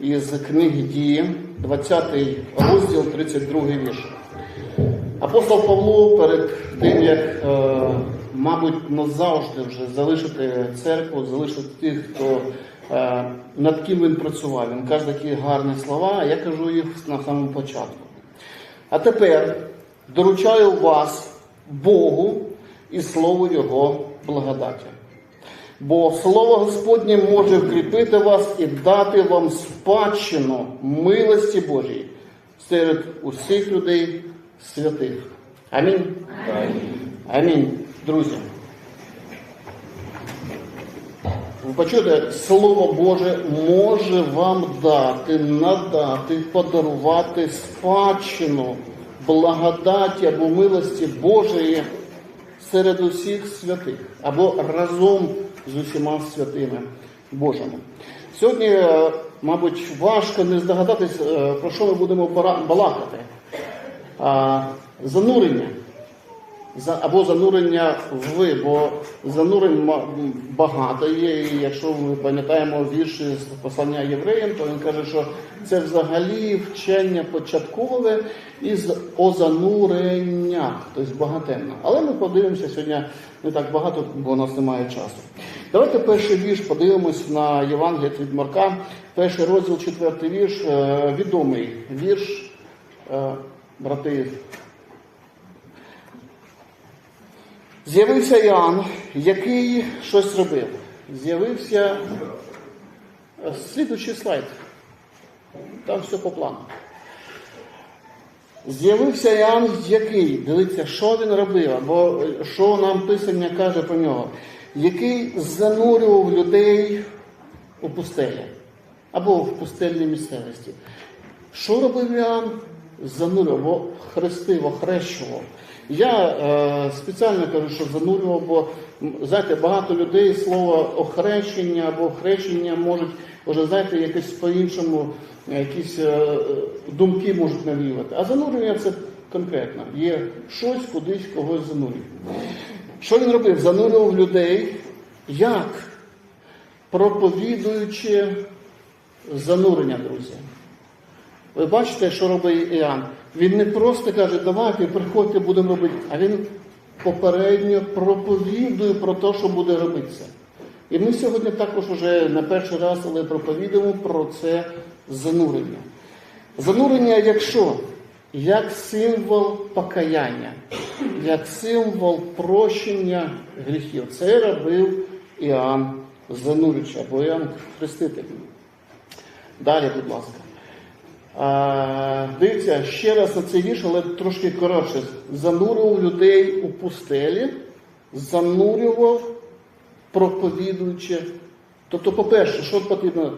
із книги Дії, 20 розділ, 32 вірш. Апостол Павло перед тим, як, е, мабуть, назавжди вже залишити церкву, залишити тих, хто е, над ким він працював. Він каже такі гарні слова, а я кажу їх на самому початку. А тепер доручаю вас Богу і Слову Його благодаті. Бо Слово Господнє може вкріпити вас і дати вам спадщину милості Божій серед усіх людей святих. Амінь. Амінь. Друзі. Ви почуєте, Слово Боже може вам дати, надати, подарувати спадщину благодаті або милості Божої серед усіх святих або разом з усіма святими Божими. Сьогодні, е, мабуть, важко не здогадатись, е, про що ми будемо балакати. Занурення. Або занурення в бо занурень багато є. І якщо ми пам'ятаємо вірші з послання євреям, то він каже, що це взагалі вчення початкове із озанурення, тобто багатенно. Але ми подивимося сьогодні не так багато, бо у нас немає часу. Давайте перший вірш подивимось на Євангелія від Марка, перший розділ, четвертий вірш, е, відомий вірш, е, брати. З'явився Іоанн, який щось робив. З'явився слідуючий слайд. Там все по плану. З'явився Іоанн, який, дивіться, що він робив, або що нам Писання каже про нього, який занурював людей у пустелі або в пустельній місцевості. Що робив Іоанн? Занурював, бо хрестив, охрещував. Я е, спеціально кажу, що занурював, бо знаєте, багато людей слово охрещення або хрещення можуть, вже знаєте, якось по-іншому, е, якісь е, думки можуть навіювати. А занурювання це конкретно. Є щось, кудись когось занурює. Що він робив? Занурював людей як? Проповідуючи занурення, друзі. Ви бачите, що робить Іоанн? Він не просто каже, давайте, приходьте, будемо робити, а він попередньо проповідує про те, що буде робитися. І ми сьогодні також вже не перший раз, але проповідуємо про це занурення. Занурення як що? Як символ покаяння, як символ прощення гріхів. Це робив Іоанн Занурюючий або Іоанн Хреститель. Далі, будь ласка. Дивіться, ще раз на цей вірш, але трошки коротше. Занурював людей у пустелі, занурював, проповідуючи. Тобто, по-перше, що потрібно?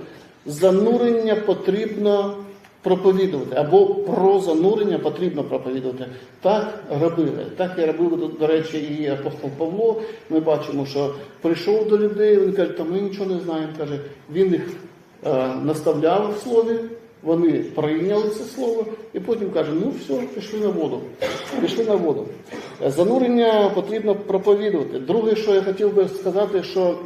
Занурення потрібно проповідувати, або про занурення потрібно проповідувати. Так робили. Так і робив, до речі, і апостол Павло. Ми бачимо, що прийшов до людей, він каже, та ми нічого не знаємо. Каже, він їх е, наставляв в слові. Вони прийняли це слово і потім каже, ну все, пішли на воду. Пішли на воду. Занурення потрібно проповідувати. Друге, що я хотів би сказати, що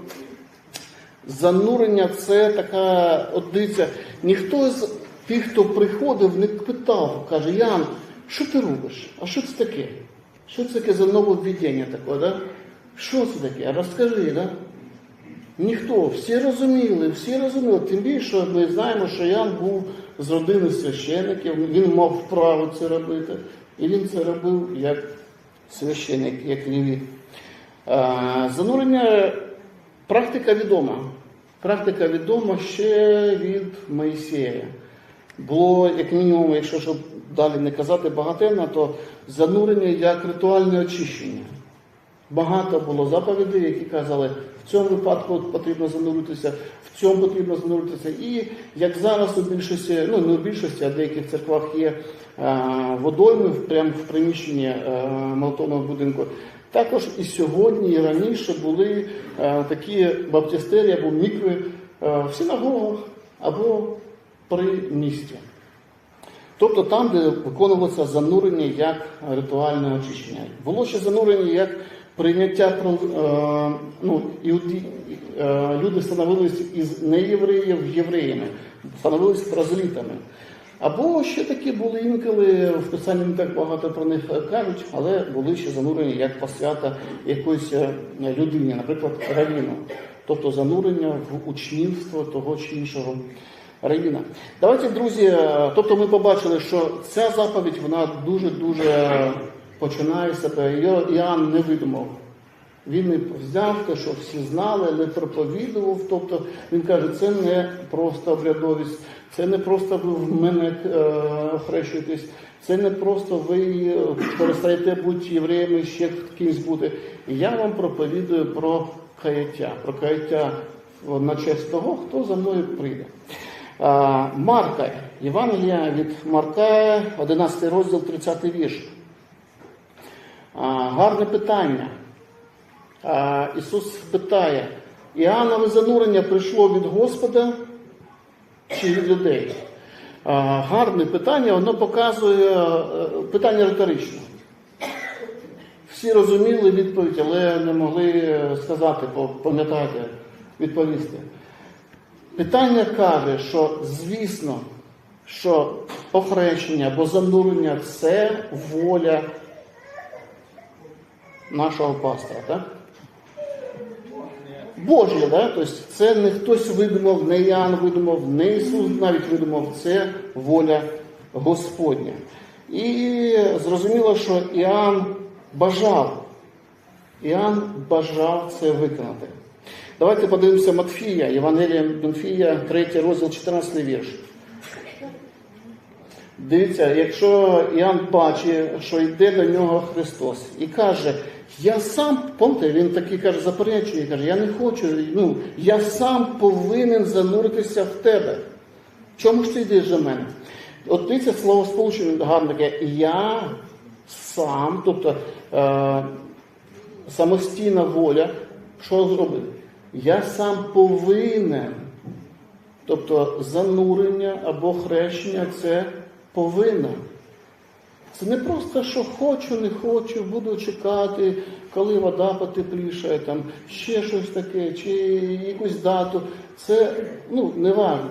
занурення це така, дивіться, ніхто з тих, хто приходив, не питав, каже, Ян, що ти робиш? А що це таке? Що це таке за нововведення таке, да? Що це таке? Розкажи, да? Ніхто, всі розуміли, всі розуміли. Тим більше ми знаємо, що Ян був з родини священиків, він мав право це робити. І він це робив як священик, як лівіт. Занурення практика відома. Практика відома ще від Моїсея. Було, як мінімум, якщо щоб далі не казати багатенно, то занурення як ритуальне очищення. Багато було заповідей, які казали, в цьому випадку потрібно зануритися, в цьому потрібно зануритися. І як зараз у більшості, ну не у більшості, а в деяких церквах є е, водойми прямо в приміщенні е, молотовного будинку. Також і сьогодні, і раніше були е, такі баптистерії або мікви в синагогах або при місті. Тобто там, де виконувалося занурення як ритуальне очищення. Було ще занурення як прийняття е, ну, іуді, е, люди становились із неєвреїв євреями, становились прозелітами. Або ще такі були інколи, в Писанні не так багато про них кажуть, але були ще занурені як посвята якоїсь е, людині, наприклад, равіну. Тобто занурення в учнівство того чи іншого равіна. Давайте, друзі, е, тобто ми побачили, що ця заповідь вона дуже-дуже починає себе. Іоанн не видумав. Він не взяв те, що всі знали, не проповідував. Тобто він каже, це не просто обрядовість, це не просто ви в мене е, охрещуєтесь, це не просто ви е, перестаєте бути євреями, ще кимсь бути. Я вам проповідую про каяття, про каяття на честь того, хто за мною прийде. Марка, Євангелія від Марка, 11 розділ, 30 вірш. Гарне питання. Ісус питає, Іоаннове занурення прийшло від Господа чи від людей? Гарне питання, воно показує е, питання риторичне. Всі розуміли відповідь, але не могли сказати, пам'ятати, відповісти. Питання каже, що звісно, що охрещення або занурення це воля нашого пастора. Так? Божє, да? тобто це не хтось видумав, не Іоанн видумав, не Ісус навіть видумав, це воля Господня. І зрозуміло, що Іоанн бажав, Іоанн бажав це виконати. Давайте подивимося Матфія, Євангелія Матфія, 3 розділ, 14 вірш. Дивіться, якщо Іоанн бачить, що йде до нього Христос і каже, я сам, помните, він такий каже, заперечує, каже, я не хочу, ну, я сам повинен зануритися в тебе. Чому ж ти йдеш до мене? От дивіться слово сполучення гарне таке, я сам, тобто е, самостійна воля, що зробити? Я сам повинен. Тобто занурення або хрещення це повинен. Це не просто, що хочу, не хочу, буду чекати, коли вода потеплішає, там ще щось таке, чи якусь дату. Це ну, не важливо.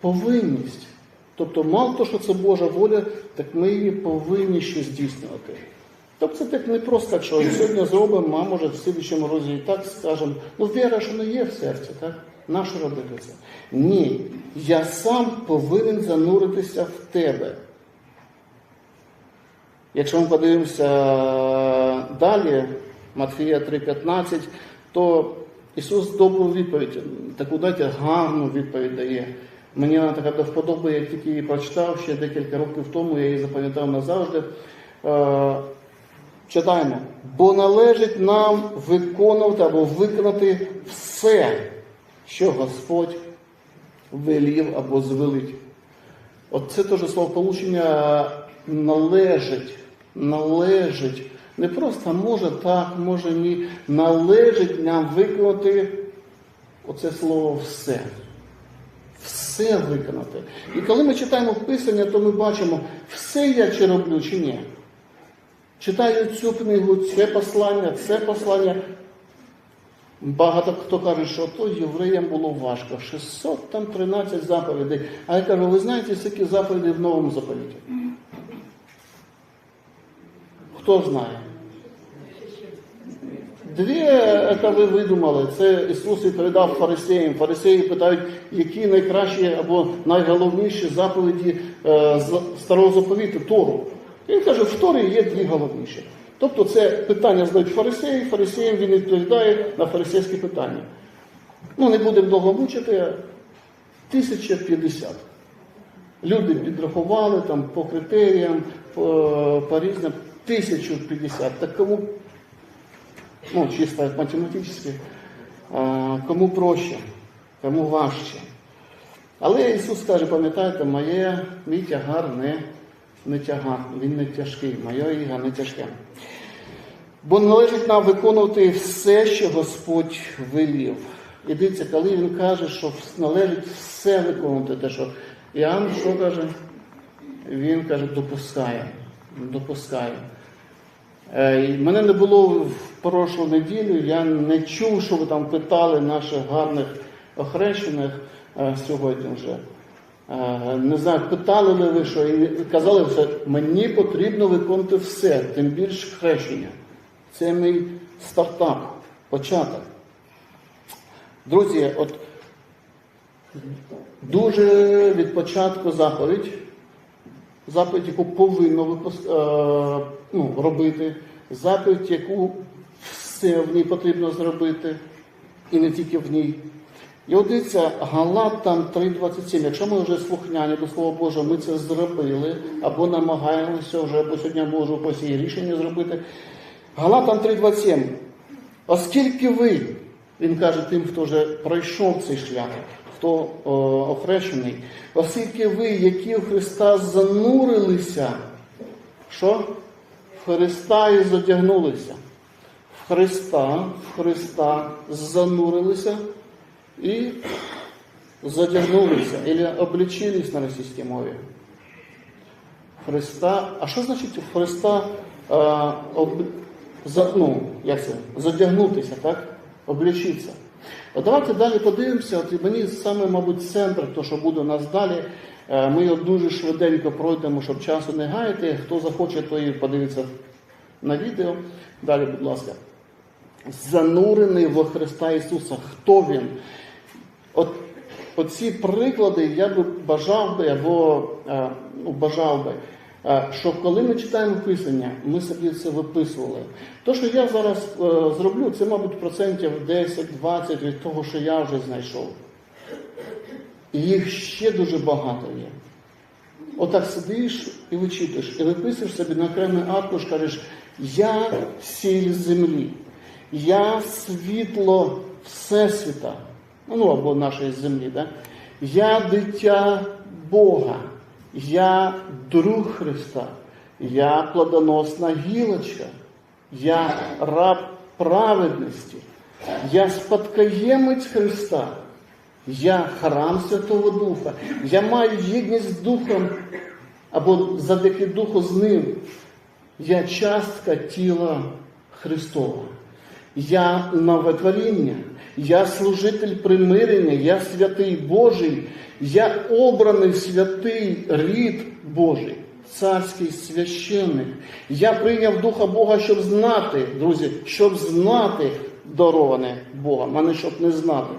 Повинність. Тобто, мало того, що це Божа воля, так ми її повинні ще здійснювати. Тобто це так не просто так, що сьогодні зробимо, а може в слідчому році і так скажемо. Ну, віра ж вона є в серці, так? Нащо робити це? Ні. Я сам повинен зануритися в тебе. Якщо ми подивимося далі, Матфія 3,15, то Ісус добру відповідь, таку дайте гарну відповідь дає. Мені вона така до вподоби, я тільки її прочитав ще декілька років тому, я її запам'ятав назавжди. Читаємо, бо належить нам виконувати або виконати все, що Господь велів або звелить. От це теж словополучення належить, належить. Не просто може так, може ні. Належить нам виконати оце слово все. Все виконати. І коли ми читаємо Писання, то ми бачимо, все я чи роблю, чи ні. Читаю цю книгу, це послання, це послання. Багато хто каже, що то євреям було важко. 613 заповідей. А я кажу, ви знаєте, скільки заповідей в новому заповіті? Хто знає? Дві, це ви видумали. Це Ісус відповідав фарисеям. Фарисеї питають, які найкращі або найголовніші заповіді е, старого заповіту Тору. Він каже, в Торі є дві головніші. Тобто це питання задають фарисеї, фарисеям він відповідає на фарисейські питання. Ну, не будемо довго мучити, 1050. Люди підрахували там по критеріям, по, по різним 1050. Так кому, ну, чисто математично, кому проще, кому важче. Але Ісус каже, пам'ятаєте, моє мій тягар не, не тягар, він не тяжкий, моє іго не тяжке. Бо належить нам виконувати все, що Господь велів. І дивіться, коли він каже, що належить все виконувати, те, що Іоанн що каже? Він каже, допускає. Допускає. Е, мене не було в прошлу неділю я не чув, що ви там питали наших гарних охрещених е, сьогодні вже. Не знаю, питали ли ви що, і казали, що мені потрібно виконувати все, тим більш хрещення. Це мій стартап, початок. Друзі, от дуже від початку заповідь, заповідь, яку повинно е, ну, робити, заповідь, яку все в ній потрібно зробити, і не тільки в ній. І от дивіться, Галатам 3.27. Якщо ми вже слухняні до Слова Божого, ми це зробили, або намагаємося вже, або сьогодні можу по цій рішення зробити. Галатам 3.27. Оскільки ви, він каже тим, хто вже пройшов цей шлях, хто о, охрещений, оскільки ви, які у Христа занурилися, що? В Христа і задягнулися. В Христа, в Христа занурилися і задягнулися, або облічились на російській мові. Христа. А що значить Христа а, об, за, ну, як це, задягнутися, так? Облічитися. От давайте далі подивимося. От мені саме, мабуть, центр, то, що буде у нас далі. е, Ми його дуже швиденько пройдемо, щоб часу не гаяти. Хто захоче, той подивиться на відео. Далі, будь ласка. Занурений во Христа Ісуса. Хто він? От оці приклади я би бажав би або е, ну, бажав би, е, щоб коли ми читаємо писання, ми собі це виписували. То, що я зараз е, зроблю, це, мабуть, процентів 10-20 від того, що я вже знайшов. І їх ще дуже багато є. Отак сидиш і вичитуєш, і виписуєш собі на окремий аркуш, кажеш, я сіль землі, я світло Всесвіта, ну або нашої землі, да? я дитя Бога, я друг Христа, я плодоносна гілочка, я раб праведності, я спадкоємець Христа. Я храм Святого Духа. Я маю єдність з Духом або завдяки Духу з Ним. Я частка тіла Христова. Я нове творіння. Я служитель примирення, я святий Божий, я обраний святий рід Божий, царський священник. Я прийняв Духа Бога, щоб знати, друзі, щоб знати дароване Богом, а не щоб не знати.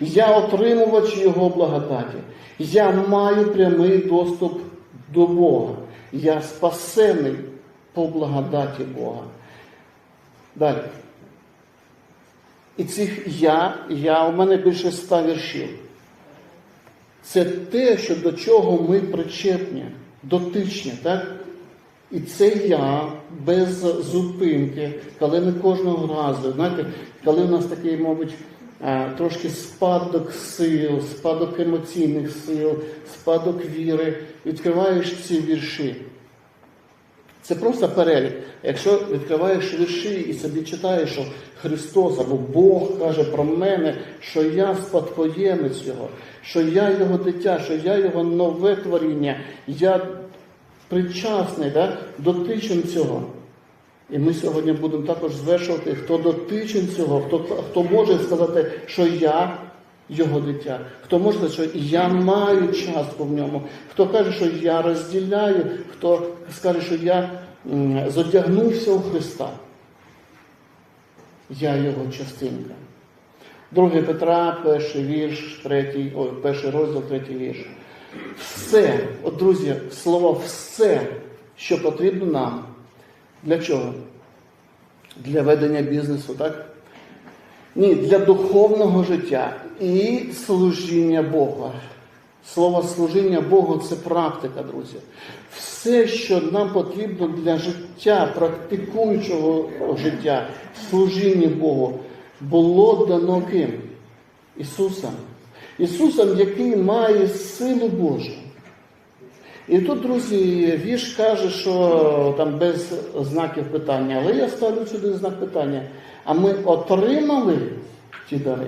Я отримувач Його благодаті. Я маю прямий доступ до Бога. Я спасений по благодаті Бога. Далі. І цих я, я, у мене більше ста віршів. Це те, що до чого ми причепні, дотичні, так? І це я без зупинки, коли ми кожного разу, знаєте, коли у нас такий, мабуть, трошки спадок сил, спадок емоційних сил, спадок віри, відкриваєш ці вірші. Це просто перелік. Якщо відкриваєш вірші і собі читаєш, що Христос або Бог каже про мене, що я спадкоємець Його, що я Його дитя, що я Його нове творіння, я причасний, да, дотичен цього. І ми сьогодні будемо також звершувати, хто дотичен цього, хто, хто може сказати, що я його дитя, хто може сказати, що я маю частку в ньому, хто каже, що я розділяю, хто скаже, що я зодягнувся у Христа. Я його частинка. Другий Петра, перший вірш, третій, ой, перший розділ, третій вірш. Все, от друзі, слово все, що потрібно нам. Для чого? Для ведення бізнесу, так? Ні, для духовного життя і служіння Бога. Слово служіння Богу це практика, друзі. Все, що нам потрібно для життя, практикуючого життя, служіння Богу, було дано ким? Ісусом. Ісусом, який має силу Божу. І тут, друзі, вірш каже, що там без знаків питання, але я ставлю сюди знак питання. А ми отримали ті дари.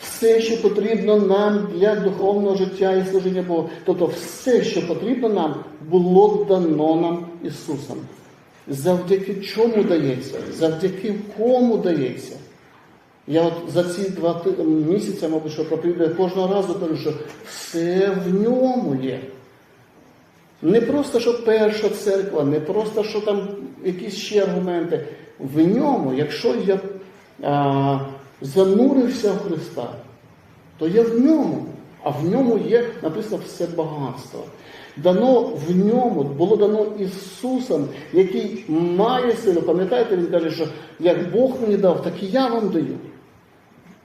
Все, що потрібно нам для духовного життя і служіння Богу. Тобто все, що потрібно нам, було дано нам Ісусом. завдяки чому дається, завдяки кому дається. Я от за ці два місяці, мабуть, що проповідаю, кожного разу кажу, що все в ньому є. Не просто, що перша церква, не просто, що там якісь ще аргументи. В ньому, якщо я а, занурився в Христа, то я в ньому, а в ньому є написано все багатство. Дано в ньому, було дано Ісусом, який має силу. Пам'ятаєте, Він каже, що як Бог мені дав, так і я вам даю.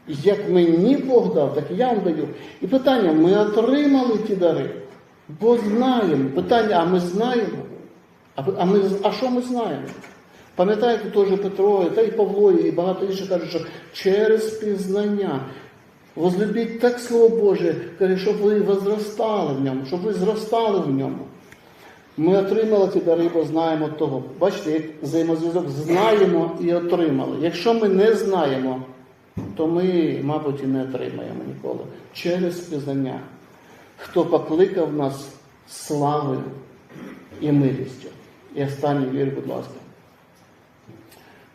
Як мені Бог дав, так і я вам даю. І питання, ми отримали ті дари, бо знаємо. Питання, а ми знаємо? А, ми, а що ми знаємо? Пам'ятаєте, теж Петро, та й Павло, і багато інших кажуть, що через пізнання. Возлюбіть так Слово Боже, щоб ви возростали в ньому, щоб ви зростали в ньому. Ми отримали ті дари, бо знаємо того. Бачите, як взаємозв'язок знаємо і отримали. Якщо ми не знаємо, то ми, мабуть, і не отримаємо ніколи. Через пізнання. Хто покликав нас славою і милістю. І останній вір, будь ласка.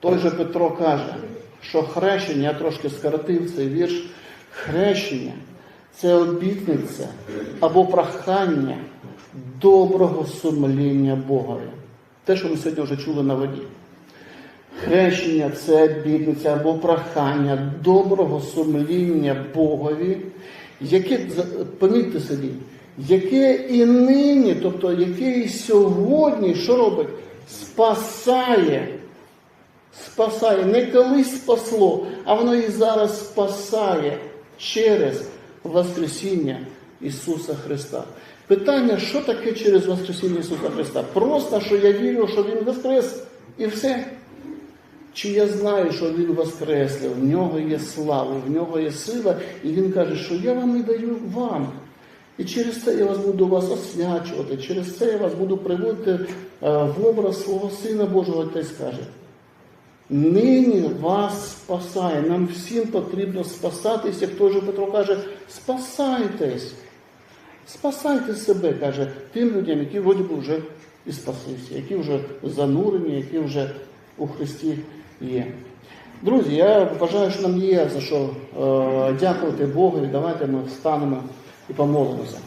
Той же Петро каже, що хрещення, я трошки скоротив цей вірш, хрещення це обітниця або прохання доброго сумління Богові. Те, що ми сьогодні вже чули на воді. Хрещення це обітниця або прохання доброго сумління Богові, яке, помітьте собі, яке і нині, тобто яке і сьогодні, що робить? Спасає. Спасає. Не колись спасло, а воно і зараз спасає через Воскресіння Ісуса Христа. Питання, що таке через Воскресіння Ісуса Христа? Просто, що я вірю, що Він Воскрес, і все. Чи я знаю, що Він Воскреслив, в нього є слава, в нього є сила, і Він каже, що я вам і даю вам. І через це я вас буду вас освячувати, через це я вас буду приводити е, в образ свого Сина Божого, й скаже. Нині вас спасає. Нам всім потрібно спасатись, як той же Петро каже, спасайтесь. Спасайте себе, каже, тим людям, які вроді би вже і спаслися, які вже занурені, які вже у Христі є. Друзі, я вважаю, що нам є за що е, дякувати Богу. і Давайте ми встанемо і помолимося.